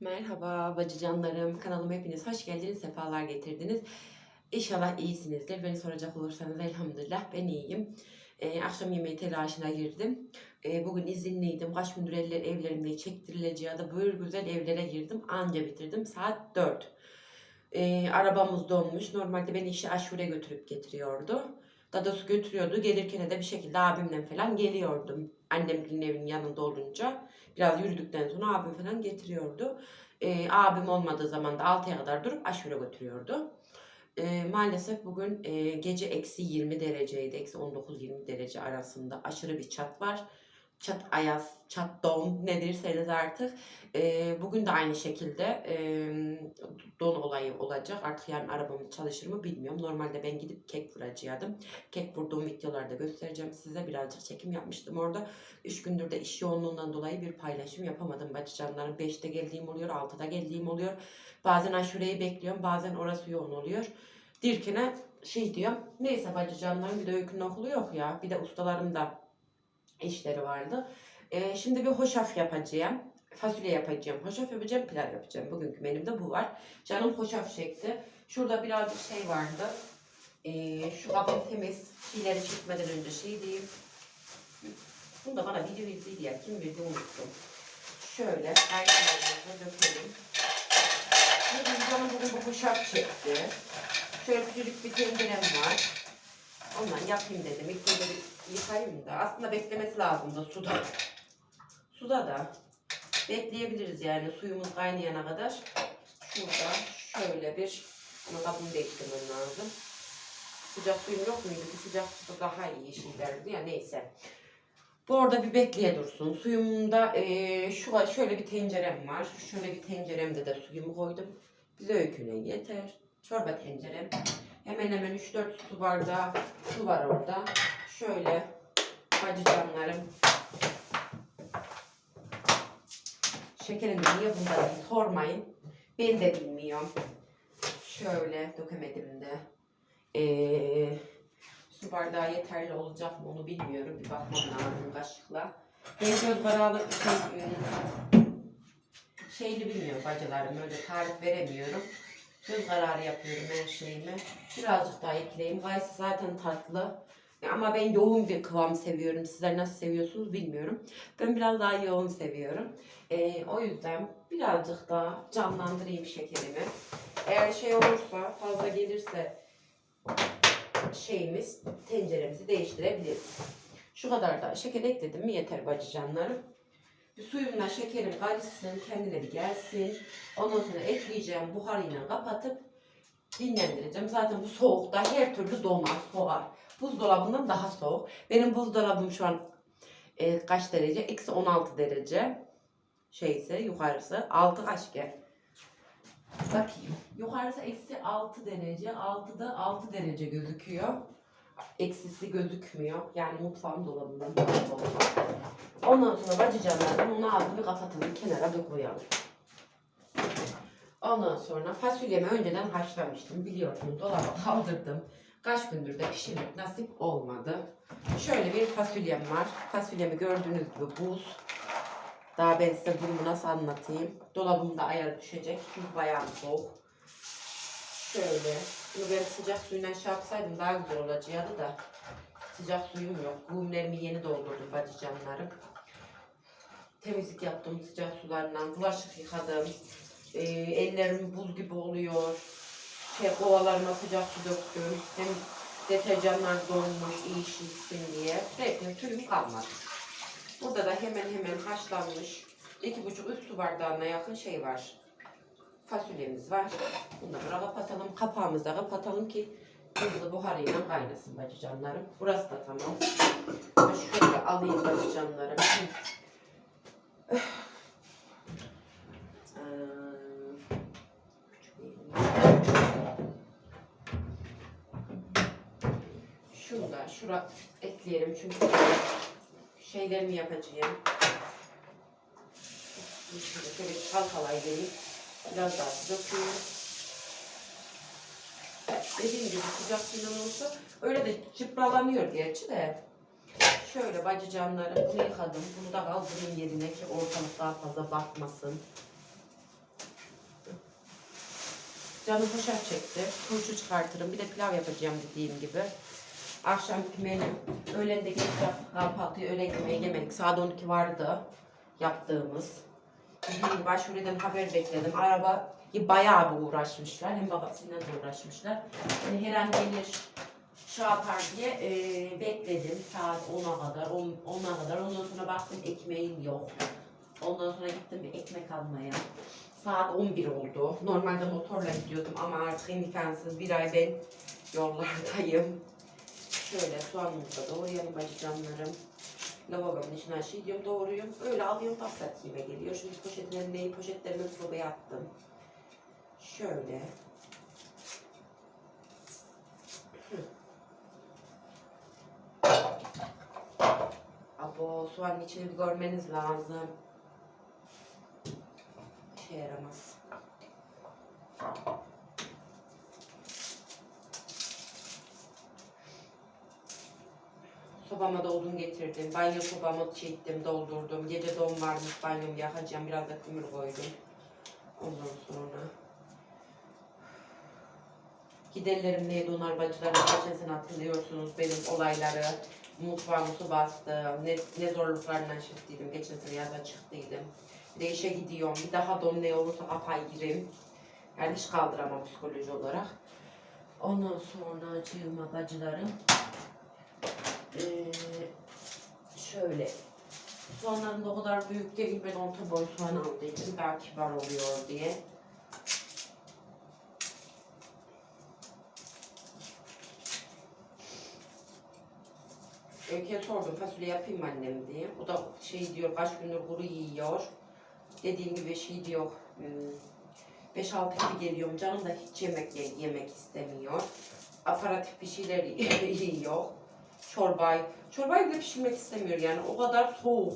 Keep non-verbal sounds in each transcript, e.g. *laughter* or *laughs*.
Merhaba bacıcanlarım. Kanalıma hepiniz hoş geldiniz, sefalar getirdiniz. İnşallah iyisinizdir. Beni soracak olursanız elhamdülillah ben iyiyim. Ee, akşam yemeği telaşına girdim. Ee, bugün izinliydim. Kaç gündür eller, evlerimde çektirileceği da böyle güzel evlere girdim. Anca bitirdim. Saat 4. Ee, arabamız donmuş. Normalde beni işe aşure götürüp getiriyordu. Dadosu götürüyordu. Gelirken de bir şekilde abimle falan geliyordum. Annemgilin evinin yanında olunca. Biraz yürüdükten sonra abim falan getiriyordu. Ee, abim olmadığı zaman da 6'ya kadar durup aşure götürüyordu. Ee, maalesef bugün e, gece eksi 20 dereceydi. Eksi 19-20 derece arasında aşırı bir çat var. Çat ayaz, çat don ne derseniz artık. Ee, bugün de aynı şekilde e, don olayı olacak. Artık yarın arabamız çalışır mı bilmiyorum. Normalde ben gidip kek vuracaktım. Kek vurduğum videolarda göstereceğim size. Birazcık çekim yapmıştım orada. Üç gündür de iş yoğunluğundan dolayı bir paylaşım yapamadım bacıcanlarım. Beşte geldiğim oluyor, altıda geldiğim oluyor. Bazen aşureyi bekliyorum, bazen orası yoğun oluyor. Dirkine şey diyorum. Neyse bacıcanlarım bir de öykünün okulu yok ya. Bir de ustalarım da işleri vardı. Ee, şimdi bir hoşaf yapacağım. Fasulye yapacağım, hoşaf yapacağım, pilav yapacağım. Bugünkü menümde bu var. Canım hoşaf çekti. Şurada birazcık şey vardı. Ee, şu kabım temiz. Çiğleri çekmeden önce şey diyeyim. Bunu da bana biri verdiydi ya. Kim verdi unuttum. Şöyle erkeğimize dökelim. Bugün canım bugün bu hoşaf çekti. Şöyle küçücük bir tencerem var. Ondan yapayım dedim. İlk önce bir yıkayayım da. Aslında beklemesi lazım da suda. Suda da bekleyebiliriz yani suyumuz kaynayana kadar. Şurada şöyle bir ama kabını değiştirmem lazım. Sıcak suyum yok muydu? Bir sıcak su daha iyi işin derdi ya neyse. Bu orada bir bekleye dursun. Suyumda eee şu şöyle bir tencerem var. Şöyle bir tenceremde de suyumu koydum. Bize öyküne yeter. Çorba tencerem. Hemen hemen 3-4 su bardağı su var orada. Şöyle bacıcanlarım. Şekerini niye bunda değil sormayın. Ben de bilmiyorum. Şöyle dökemedim de. Ee, su bardağı yeterli olacak mı onu bilmiyorum. Bir bakmam lazım kaşıkla. Ben göz kararı şey, ım, şeyini bilmiyorum bacılarım. Öyle tarif veremiyorum. Göz kararı yapıyorum her şeyimi. Birazcık daha ekleyeyim. Gayesi zaten tatlı. Ama ben yoğun bir kıvam seviyorum. Sizler nasıl seviyorsunuz bilmiyorum. Ben biraz daha yoğun seviyorum. Ee, o yüzden birazcık daha canlandırayım şekerimi. Eğer şey olursa fazla gelirse şeyimiz tenceremizi değiştirebiliriz. Şu kadar da şeker ekledim mi yeter bacıcanlarım. Bir suyumla şekerim karışsın, kendine bir gelsin. Ondan sonra ekleyeceğim buharıyla kapatıp dinlendireceğim. Zaten bu soğukta her türlü donar, soğar. Buzdolabından daha soğuk. Benim buzdolabım şu an e, kaç derece? Eksi 16 derece. Şeyse yukarısı. Altı kaç gel? Bakayım. Yukarısı eksi 6 derece. Altıda 6 derece gözüküyor. Eksisi gözükmüyor. Yani mutfağım dolabından soğuk. Ondan sonra bacıcanlardan onu ağzını kapatalım. Kenara bir. Ondan sonra fasulyemi önceden haşlamıştım. Biliyorsunuz dolaba kaldırdım. Kaç gündür de pişirmek nasip olmadı. Şöyle bir fasulyem var. Fasulyemi gördüğünüz gibi buz. Daha ben size durumu nasıl anlatayım. Dolabımda ayar düşecek. Çünkü bayağı soğuk. Şöyle. Bunu ben sıcak suyla şey daha güzel olacaktı da. Sıcak suyum yok. Gumlerimi yeni doldurdum bacıcanlarım. Temizlik yaptım sıcak sularla. Bulaşık yıkadım. Ee, ellerim buz gibi oluyor. Şey, kovalarıma sıcak su döktüm. Hem deterjanlar donmuş, iyi şişsin diye. Zeytin suyum kalmadı. Burada da hemen hemen haşlanmış iki buçuk üç su bardağına yakın şey var. Fasulyemiz var. Bunları da kapatalım. Kapağımızı da kapatalım ki hızlı buharıyla kaynasın bacıcanlarım. Burası da tamam. Ben şöyle alayım bacıcanlarım. Şunu da şura ekleyelim çünkü şeylerimi yapacağım. Şöyle, bir kalkalay vereyim. Biraz daha döküyorum. Dediğim gibi sıcak suyla olursa öyle de çıpralanıyor gerçi de. Şöyle bacıcanları bunu yıkadım. Bunu da kaldırayım yerine ki ortalık daha fazla batmasın. Canım hoşaf çekti. Turşu çıkartırım. Bir de pilav yapacağım dediğim gibi. Akşamki menü. Öğlen de geç kahvaltıyı. Öğlen yemeği yemedik. Saat 12 vardı yaptığımız. Aşureden haber bekledim. Araba bayağı bir uğraşmışlar. Hem babasıyla da uğraşmışlar. Yani her an gelir şey yapar diye e, bekledim. Saat 10'a kadar, 10, 10'a kadar. Ondan sonra baktım ekmeğim yok. Ondan sonra gittim bir ekmek almaya. Saat 11 oldu. Normalde motorla gidiyordum ama artık imkansız. Bir ay ben yollardayım. Şöyle soğanımızı da doğrayalım bacıcanlarım. Lavabonun içine şey diyorum doğruyum. Öyle alıyorum patlatiğime geliyor. Şimdi poşetlerini neyi poşetlerimi sobaya attım. Şöyle. Abo soğanın içini görmeniz lazım. İşe yaramaz. Sobama da getirdim. Banyo sobamı çektim, doldurdum. Gece don varmış, banyomu yakacağım. Biraz da kömür koydum. Ondan sonra giderlerim neydi onlar bacılarım. Geçen sene hatırlıyorsunuz benim olayları. Mutfağımı su bastı. Ne, ne zorluklarla çıktıydım. Geçen sene yazda çıktıydım. Bir de işe gidiyorum. Bir daha don ne olursa kafayı girim. Yani hiç kaldıramam psikoloji olarak. Ondan sonra cığıma bacılarım. Ee, şöyle soğanlarım da o kadar büyük değil ben orta boy soğan aldıydım daha kibar oluyor diye. Öykü'ye sordum fasulye yapayım annem diye. O da şey diyor kaç gündür kuru yiyor. Dediğim gibi şey diyor hmm, 5-6 gibi geliyorum canım da hiç yemek ye- yemek istemiyor. Aparatif bir şeyler *laughs* yiyor çorbayı. Çorbayı bile pişirmek istemiyor yani o kadar soğuk.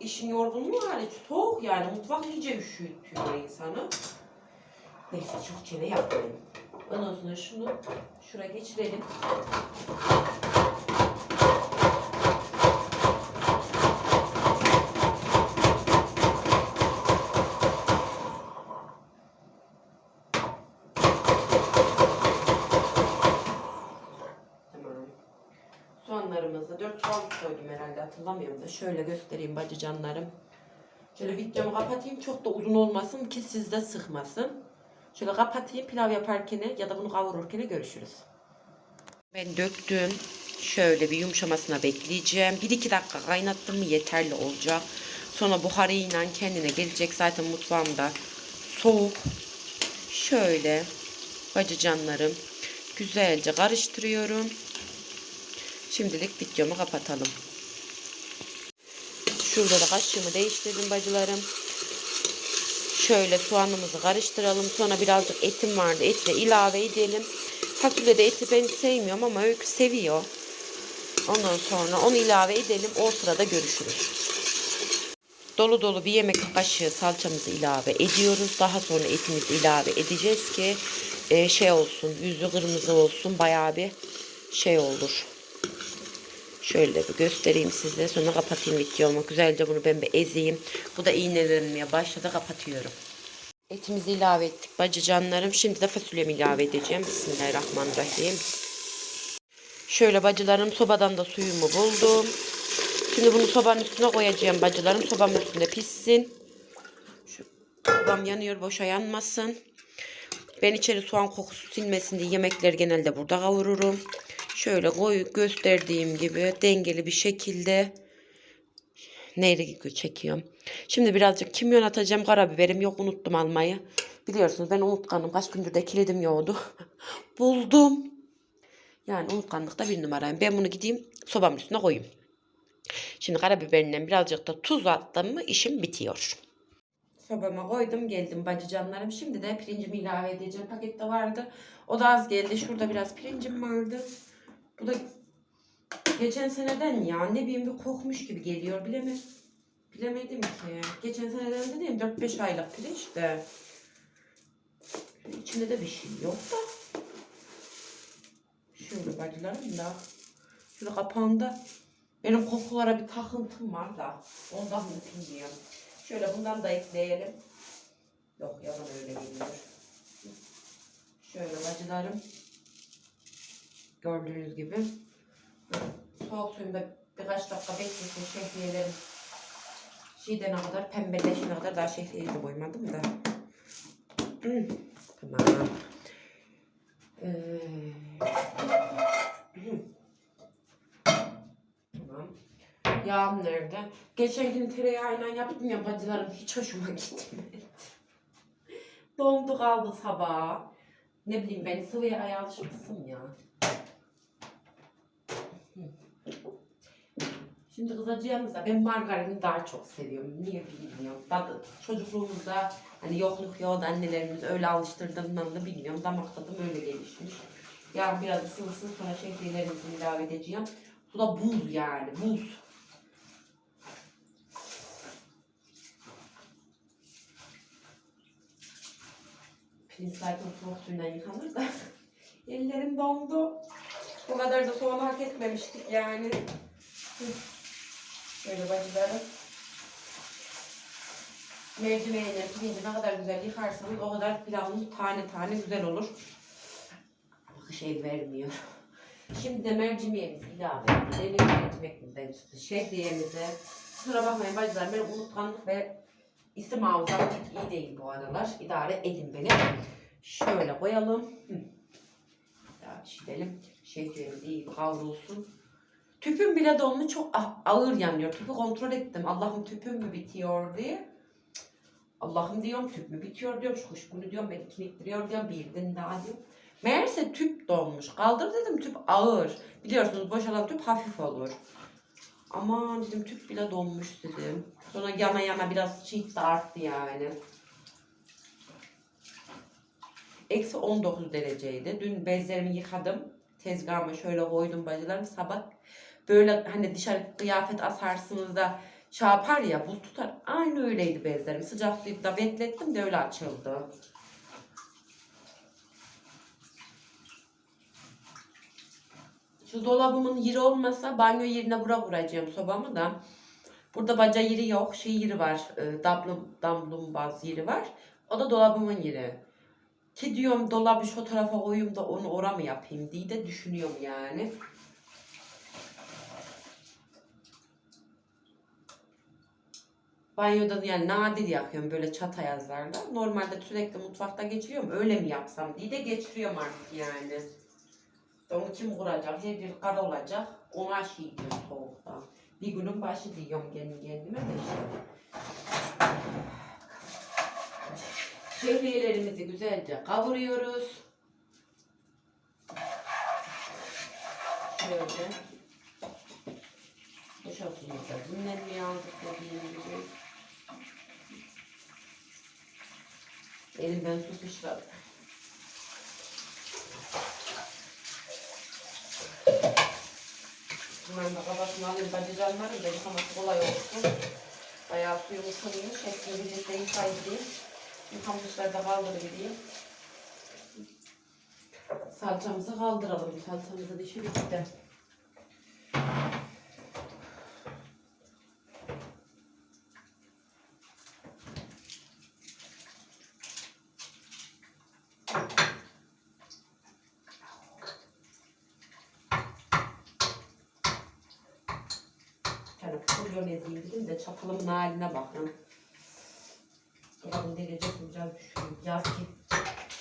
İşin yorgunluğu hariç soğuk yani mutfak iyice üşütüyor insanı. Neyse çok çene yapmayayım. Ondan sonra şunu şuraya geçirelim. Tamam. Soğanlarımızı dört soğan koydum herhalde hatırlamıyorum da şöyle göstereyim bacıcanlarım. Şöyle videomu kapatayım çok da uzun olmasın ki sizde sıkmasın. Şöyle kapatayım pilav yaparken ya da bunu kavururken görüşürüz. Ben döktüm. Şöyle bir yumuşamasına bekleyeceğim. 1-2 dakika kaynattım mı yeterli olacak. Sonra buharıyla kendine gelecek. Zaten mutfağımda soğuk. Şöyle bacıcanlarım güzelce karıştırıyorum. Şimdilik videomu kapatalım. Şurada da kaşığımı değiştirdim bacılarım. Şöyle soğanımızı karıştıralım. Sonra birazcık etim vardı. Eti de ilave edelim. Fasulyede eti ben sevmiyorum ama Öykü seviyor. Ondan sonra onu ilave edelim. O sırada görüşürüz. Dolu dolu bir yemek kaşığı salçamızı ilave ediyoruz. Daha sonra etimizi ilave edeceğiz ki e, şey olsun, yüzü kırmızı olsun. Bayağı bir şey olur. Şöyle bir göstereyim size. Sonra kapatayım videomu. Güzelce bunu ben bir ezeyim. Bu da iğnelenmeye başladı. Kapatıyorum. Etimizi ilave ettik bacıcanlarım. Şimdi de fasulyemi ilave edeceğim. Bismillahirrahmanirrahim. Şöyle bacılarım sobadan da suyumu buldum. Şimdi bunu sobanın üstüne koyacağım bacılarım. Sobanın üstünde pişsin. Şu sobam yanıyor boşa yanmasın. Ben içeri soğan kokusu silmesin diye yemekleri genelde burada kavururum. Şöyle koyu gösterdiğim gibi dengeli bir şekilde neyle çekiyorum. Şimdi birazcık kimyon atacağım. Karabiberim yok unuttum almayı. Biliyorsunuz ben unutkanım. Kaç gündür de kilidim yoğdu. *laughs* Buldum. Yani unutkanlıkta bir numarayım. Ben bunu gideyim sobamın üstüne koyayım. Şimdi karabiberinden birazcık da tuz attım mı işim bitiyor. Sobama koydum geldim bacıcanlarım. Şimdi de pirincimi ilave edeceğim. Pakette vardı. O da az geldi. Şurada biraz pirincim vardı. Bu da geçen seneden ya ne bileyim bir kokmuş gibi geliyor. Bileme, bilemedim ki. Geçen seneden dediğim 4-5 aylık pirinç de. İçinde de bir şey yok da. Şöyle bacılarım da. Şöyle kapağında benim kokulara bir takıntım var da. Ondan mı bilmiyorum. Şöyle bundan da ekleyelim. Yok yalan öyle geliyor. bacılarım. Gördüğünüz gibi. Soğuk suyunda birkaç dakika beklesin şehriyelerim. Şeydene kadar pembeleşene kadar daha şehriyeyi de koymadım da. *clears throat* Tamam. Ee. *clears throat* Tamam. Yağım nerede? Geçen gün tereyağıyla yaptım ya bacılarım hiç hoşuma gitmedi. *laughs* Dondu kaldı sabah. Ne bileyim ben sıvıya ay alışmışsın ya. Şimdi kızacağımızda ben margarini daha çok seviyorum. Niye bilmiyorum. Tadı çocukluğumuzda hani yokluk yoğurdu annelerimiz öyle alıştırdığından da bilmiyorum. Damak tadım öyle gelişmiş. Ya biraz sıvısını sonra şehriyelerimizi ilave edeceğim. Bu da buz yani buz. Pirinç zaten soğuk suyla yıkanır da. *laughs* Ellerim dondu. Bu kadar da soğanı hak etmemiştik yani. Hı. Böyle bacılarım. Mercimeğini, pirinci ne kadar güzel yıkarsanız o kadar pilavınız tane tane güzel olur. Ama kış el vermiyor. Şimdi de mercimeğimizi ilave edelim. Mercimekimizden çıktı. Şehriyemizi. Kusura bakmayın bacılar benim unutkanlık ve isim hafızam pek iyi değil bu aralar. İdare edin beni. Şöyle koyalım. Hı. Daha pişirelim. Şehriyemiz iyi kavrulsun. Tüpüm bile donlu çok a- ağır yanıyor. Tüpü kontrol ettim. Allah'ım tüpüm mü bitiyor diye. Allah'ım diyorum tüp mü bitiyor diyorum. Şu kuşkunu diyorum beni kilitleniyor diyorum. Bir gün daha diyorum. Meğerse tüp donmuş. Kaldır dedim tüp ağır. Biliyorsunuz boşalan tüp hafif olur. Aman dedim tüp bile donmuş dedim. Sonra yana yana biraz çiğit de arttı yani. Eksi 19 dereceydi. Dün bezlerimi yıkadım. Tezgahıma şöyle koydum bacılarım. Sabah böyle hani dışarı kıyafet asarsınız da şey yapar ya buz tutar. Aynı öyleydi bezlerim. Sıcak suda beklettim de öyle açıldı. Şu dolabımın yeri olmasa banyo yerine bura vuracağım sobamı da. Burada baca yeri yok. Şey yeri var. E, damlum, damlumbaz yeri var. O da dolabımın yeri. Ki diyorum dolabı şu tarafa koyayım da onu ora mı yapayım diye de düşünüyorum yani. Banyoda yani nadir yakıyorum böyle çata yazlarla. Normalde sürekli mutfakta geçiriyorum. Öyle mi yapsam diye de geçiriyorum artık yani. Onu kim kuracak? Her bir kara olacak. Ona şey diyorum soğukta. Bir günün başı diyorum kendi kendime de işte. Şehriyelerimizi güzelce kavuruyoruz. Şöyle. Boşaltımızda dinlenmeye aldık dediğim gibi. Elimden su sıçradı. Hemen de kafasını alayım bacıcanlarım da yıkaması kolay olsun. Bayağı suyum ısınmış. Hepsini birlikte yıkayayım. Yıkamışlar da kaldırayım. Salçamızı kaldıralım. Salçamızı dişi bitti. Yani pulyon ezeyim dedim de çapılımın haline bakın. Yarın derece bulacağız düşünüyorum. Yaz ki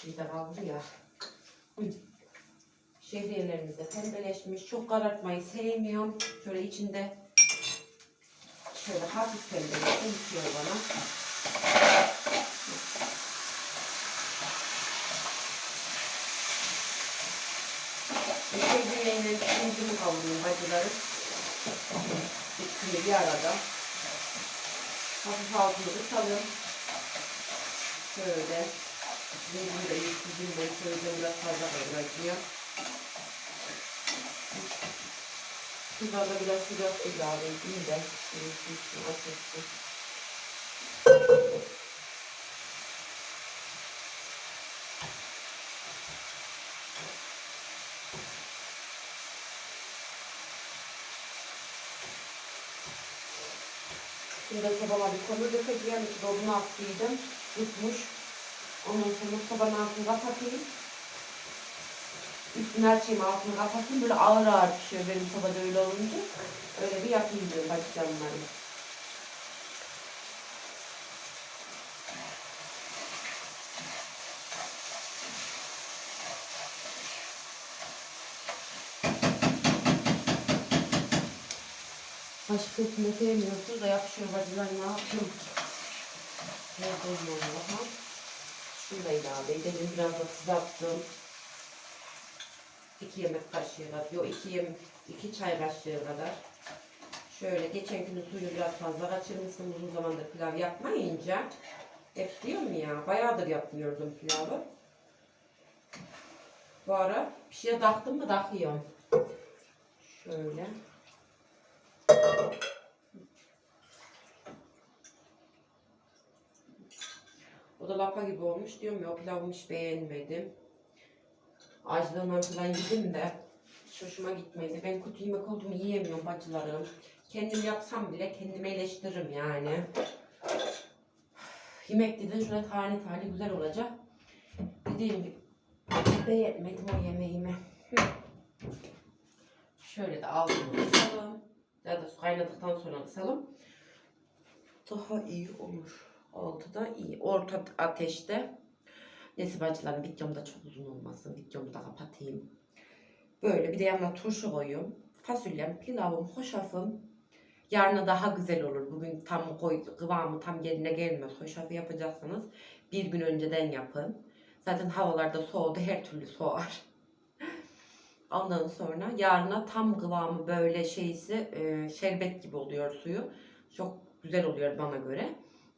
bir de kaldı ya. Hı. Şehriyelerimiz de pembeleşmiş. Çok karartmayı sevmiyorum. Şöyle içinde şöyle hafif pembeleşti. Bitiyor bana. Şehriyeyle incimi kavuruyorum bacılarım. İkisini bir arada. Hafif altını ısalım. Şöyle. Ben şöyle biraz fazla bırakıyor. Şuradan da biraz sıcak ilave edeyim de. Yüzsüzsün, açılsın. Şimdi sobama bir konu dökeceğim. Dolunu attıydım. Tutmuş. Ondan sonra sobanın altını kapatayım. Üstünü açayım altını kapatayım. Böyle ağır ağır pişiyor benim sobada öyle olunca. Öyle bir yapayım diyorum bacıcanlarım. Başka üstüne sevmiyorsunuz da yapışıyor bacılar ne yapayım? Ne koyuyorum daha? Şunu da ilave edelim. Biraz da kızarttım. 2 yemek kaşığı kadar. Yok 2 yemek, 2 çay kaşığı kadar. Şöyle geçen günün suyunu biraz fazla kaçırmışsın. Uzun zamandır pilav yapmayınca. Hep diyorum ya. Bayağıdır yapmıyordum pilavı. Bu ara bir şeye taktım mı takıyorum. Şöyle. O da lapa gibi olmuş diyorum ya o beğenmedim. Acılığından falan yedim de hoşuma gitmedi. Ben kötü yemek olduğumu yiyemiyorum bacılarım. Kendim yapsam bile kendimi eleştiririm yani. Yemek dedin şöyle tane tane güzel olacak. Dediğim gibi beğenmedim o yemeğimi. Şöyle de altını ısalım. Ya da su kaynadıktan sonra ısalım. Daha iyi olur. Altıda iyi. Orta ateşte. Neyse bacılarım videom da çok uzun olmasın. Videomu da kapatayım. Böyle bir de yanına turşu koyuyorum. Fasulyem, pilavım, hoşafım. Yarına daha güzel olur. Bugün tam koy, kıvamı tam yerine gelmez. Hoşafı yapacaksanız bir gün önceden yapın. Zaten havalarda soğudu. Her türlü soğar. Ondan sonra yarına tam kıvamı böyle şeysi e, şerbet gibi oluyor suyu. Çok güzel oluyor bana göre.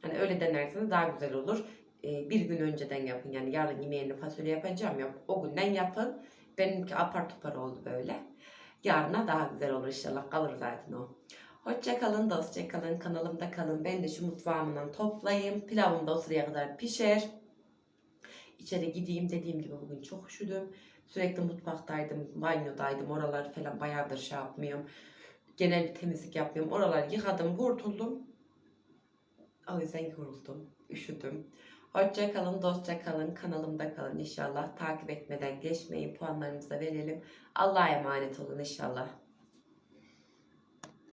Hani öyle denerseniz daha güzel olur. E, bir gün önceden yapın. Yani yarın yemeğini fasulye yapacağım ya. O günden yapın. Benimki apar topar oldu böyle. Yarına daha güzel olur inşallah. Kalır zaten o. Hoşça kalın, dostça kalın. Kanalımda kalın. Ben de şu mutfağımdan toplayayım. Pilavım da o sıraya kadar pişer. İçeri gideyim dediğim gibi bugün çok üşüdüm. Sürekli mutfaktaydım, banyodaydım. Oralar falan bayağıdır şey yapmıyorum. Genel temizlik yapmıyorum. Oraları yıkadım, kurtuldum. O yüzden yoruldum, üşüdüm. Hoşça kalın, dostça kalın, kanalımda kalın inşallah. Takip etmeden geçmeyin, puanlarımızı da verelim. Allah'a emanet olun inşallah.